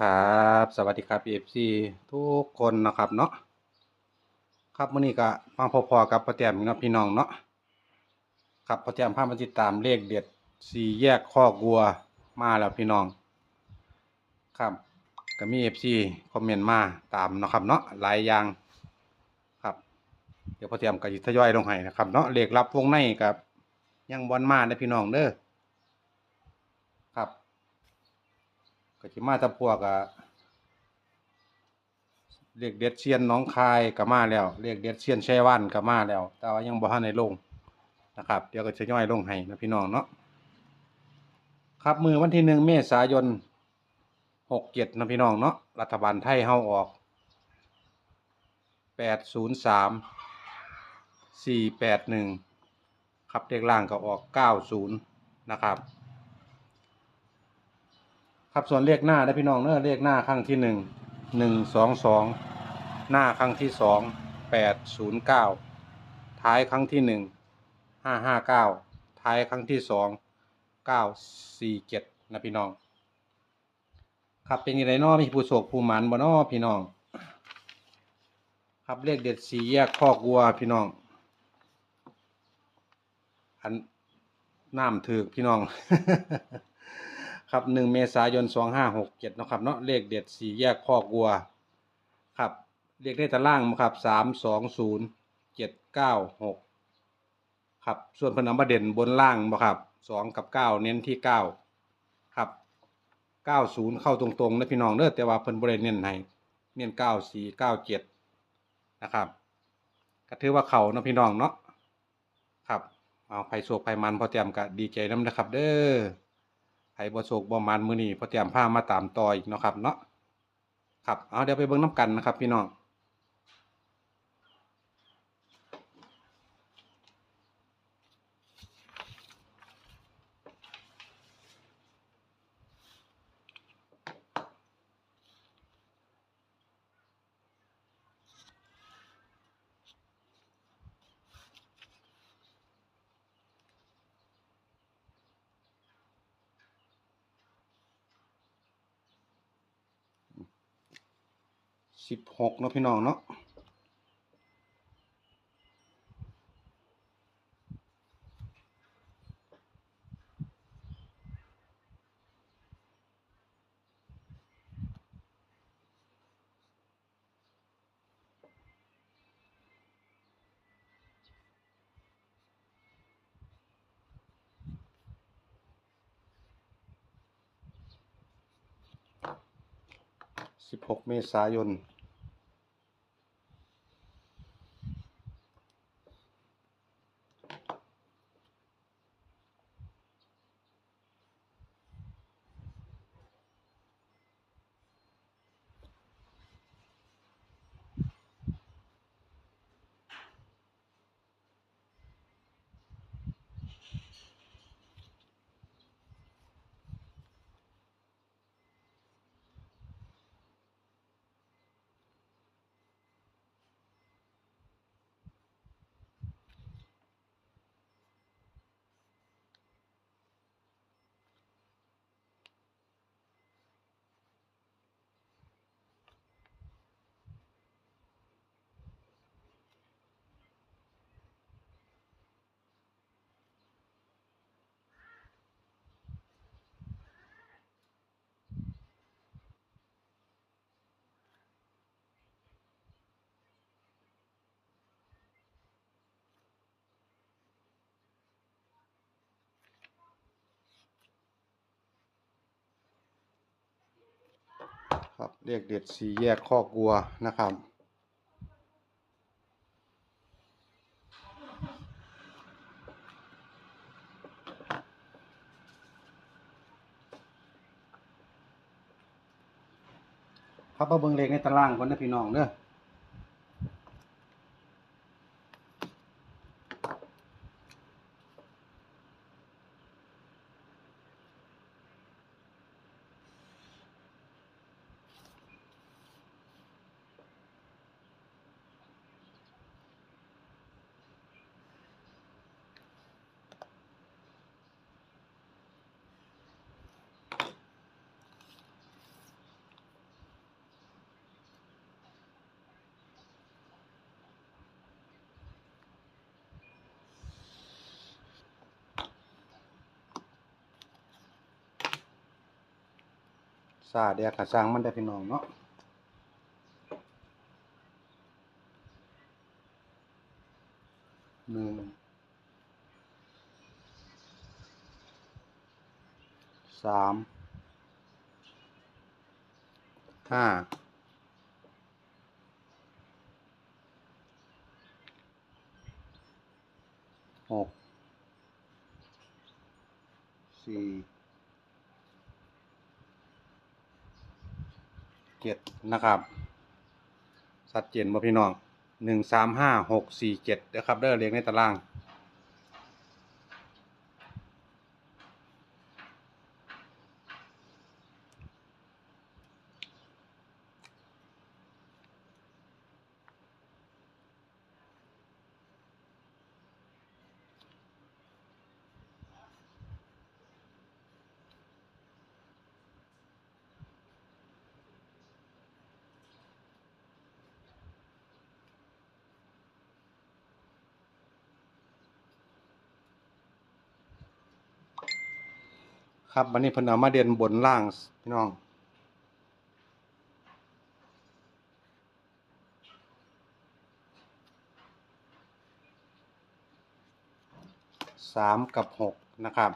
ครับสวัสดีครับ PFC ทุกคนนะครับเนาะครับมื้อนี้ก็มาพอๆกับพ่อแต้มเนาะพี่น้องเนาะครับพ่อแต้มพามาติดตามเลขเด็ดสี่แยกข้อกัวมาแล้วพี่น้อง ครับก็มี FC คอมเมนต์มาตามนะครับเนาะหลายอย่างครับ เดี๋ยวพ่อแต้มก็สิทยอยลงให้นะครับเนาะเลขลับวงในกับยังบอลมาเด้พี่น้องเด้อครับ ก็สิมาตะพวกอะเรียกเด็ดเชียนน้องคายก็มาแล้วเรียกเด็ดเชียนแช่ว่านก็มาแล้ว แต่ว่ายังบ่ทันได้ลงนะครับ เดี๋ยวก็จะย่อยลงให้นะพี่น้องเนาะครับมือวันที่หนึ่งเมษายนหกเจ็ดนะพี่น้องเนาะรัฐบาลไทยเฮาออกแปดศูนย์สามสี่แปดหนึ่งครับเลขล่างก็ออกเก้าศูนย์นะครับ ครับส่วนเลขหน้าได้พี่น้องเนอะเลขหน้าครั้งที่หนึ่งหนึ่งสองสองหน้าครั้งที่สองแปดศูนย์เก้าท้ายครั้งที่หนึ่งห้าห้าเก้าท้ายครั้งที่สองเก้าสี่เจ็ดนะพี่น้อง ครับเป็นยังไงน้อมีผู้โศกผู้หมันบ่น้อพี่น้อง ครับเลขเด็ดสีแยกคอกวัวพี่น้อง อันน้ำถือกพี่น้อง ครับหนึ่งเมษายนสองห้าหกเจ็ดนาะครับเนาะเลขเด็ดสี่แยกคอกวัวครับเลขในตารางมาครับสามสองศูนย์เจ็ดเก้าหกครับส่วนพนเอามาเด่นบนล่างบ่ครับสองกับเก้าเน้นที่เก้าครับเก้าศูนย์เข้าตรงๆนะพี่น้องเด้อแต่ว่าเพิ่นบริเน้นให้เน้นเก้าสี่เก้าเจ็ดนะครับก็ถือว่าเขาเนาะพี่น้องเนาะครับเอาไผ่โศกไผ่มันพอเตรียมก็ดีใจน้ำนะครับ เด้อ ไผบ่โศกบ่มันมือนี้พอเตรียมผ้ามาตามต่ออีกเนาะครับเนาะครับเอาเดี๋ยวไปเบิ่งน้ำกันนะครับพี่น้อง สิบหกเนาะพี่น้องเนาะสิบหกเมษายน ครับเรียกเด็ดสีแยกคอกัวนะครับ ครับมาเบิ่งเลขในตารางก่อนนะพี่น้องเด้อ ซาเดียกระสร้างมันได้พี่น้องเนาะหนึ่งสามห้าหกสี่ เจ็ดนะครับชัดเจนบ่พี่น้องหนึ่งสามห้าหกสี่เจ็ดนะครับเด้อเรียงในตาราง ครับวันนี้เพิ่นเอามาเด่นบนล่างพี่น้อง สามกับหกนะครับ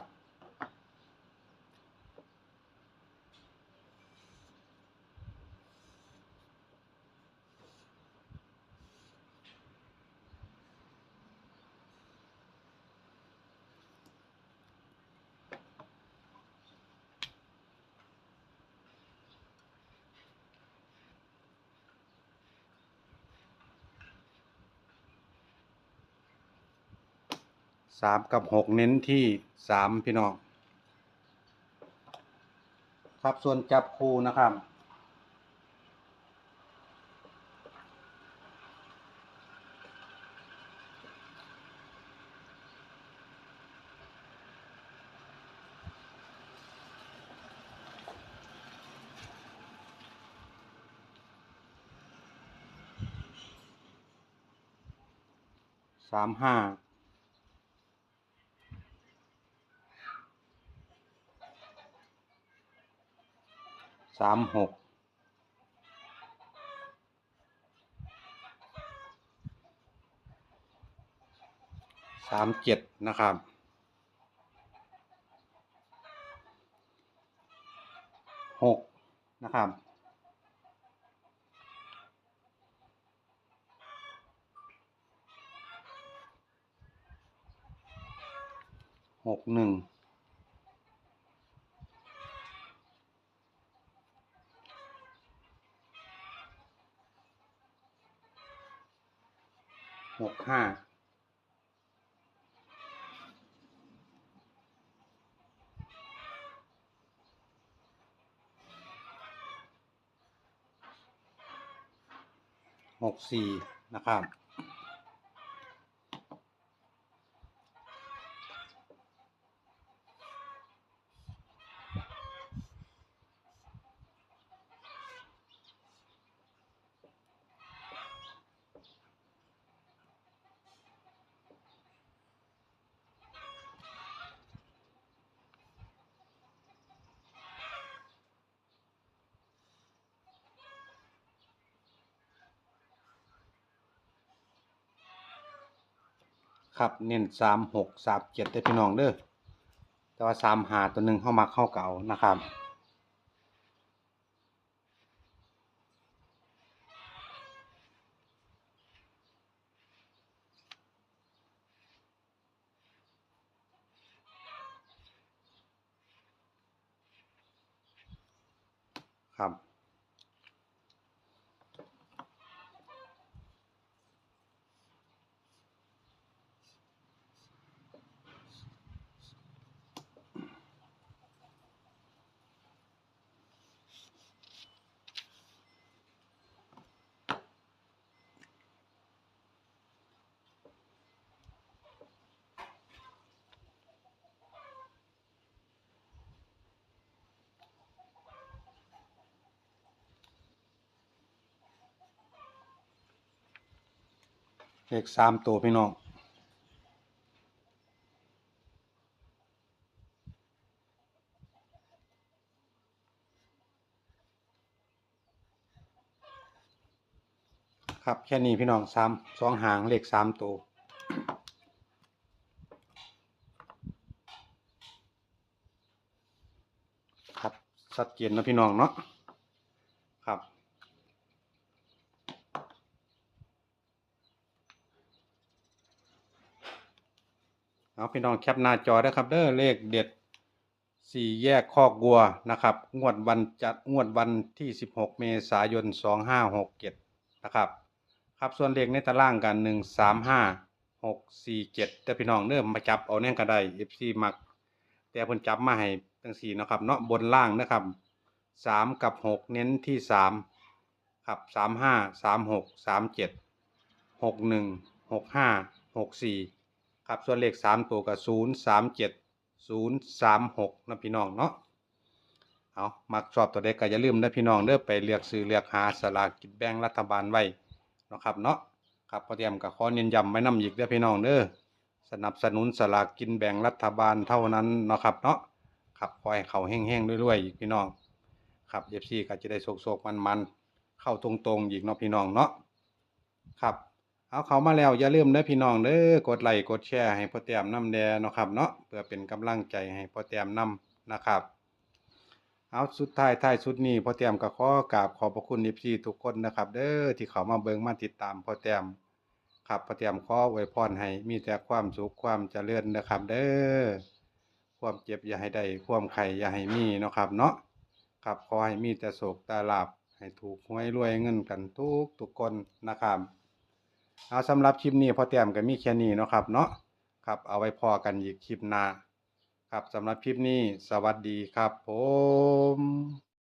สามกับหกเน้นที่สามพี่น้อง ครับส่วนจับคู่นะครับสามห้า สามหกสามเจ็ดนะครับ หกนะครับหกหนึ่ง หกห้า หกสี่นะครับ ครับ เน้นสามหกสามเจ็ดได้พี่น้องเด้อแต่ว่าสามหาตัวหนึ่งเข้ามาเข้าเก่านะครับครับ เลขสามตัวพี่น้องครับแค่นี้พี่น้องสามสองหางเลขสามตัวครับสัดเกีจนนะพี่น้องเนาะ เอาพี่น้องแคปหน้าจอได้ครับเด้อเลขเด็ดสี่แยกคอกวัวนะครับ งวดวันจัดงวดวันที่ 16 เมษายน 2567 นะครับ ครับส่วนเลขในตารางกัน 1 3 5 6 4 7 แต่พี่น้องเริ่มมาจับเอาแน่นก็ได้ FC มัก แต่เพิ่นจับมาให้ตั้งสี่นะครับเนาะบนล่างนะครับ 3 กับ 6 เน้นที่ 3 ครับ 3 5 3 6 3 7 6 1 6 5 6 4 ครับส่วนเลขสามตัวกับศูนย์สามเจ็ดศูนย์สามหกนะพี่น้องเนาะเอามักชอบตัวเด็กก็อย่าลืมนะพี่น้องเด้อไปเลือกซื้อเลือกหาสลากกินแบ่งรัฐบาลไว้เนาะครับเนาะครับพอเตรียมกับข้อเน้นย้ำไว้นำอีกเด้อพี่น้องเด้อสนับสนุนสลากกินแบ่งรัฐบาลเท่านั้นเนาะครับเนาะครับคอยเขาแห้งๆรวยๆอีกพี่น้องครับเอฟซีก็จะได้โศกๆมันๆเข้าตรงๆอีกเนาะพี่น้องเนาะครับ เอาเขามาแล้วอย่าลืมเด้อพี่น้องเด้อกดไลค์กดแชร์ให้พ่อแต้มน้ำแดเนาะครับเนาะเพื่อเป็นกำลังใจให้พ่อแต้มนำนะครับ เอาสุดท้ายท้ายสุดนี้พ่อแต้มก็ขอกราบขอบพระคุณพี่ทุกคนนะครับ เด้อที่เขามาเบิ่งมาติดตามพ่อแต้มครับพ่อแต้มขออวยพรให้มีแต่ความสุขความเจริญนะครับ เด้อความเจ็บอย่าให้ได้ความไข่อย่าให้มีเนาะครับเนาะครับขอให้มีแต่โศกต่ลาบให้ถูกหวยรวยเงินกันทุกทุกคนนะครับ เอาสำหรับคลิปนี้พอเตรียมก็มีแค่นี้เนาะครับเนาะครับเอาไว้พอกันอีกคลิปหน้าครับสำหรับคลิปนี้สวัสดีครับผม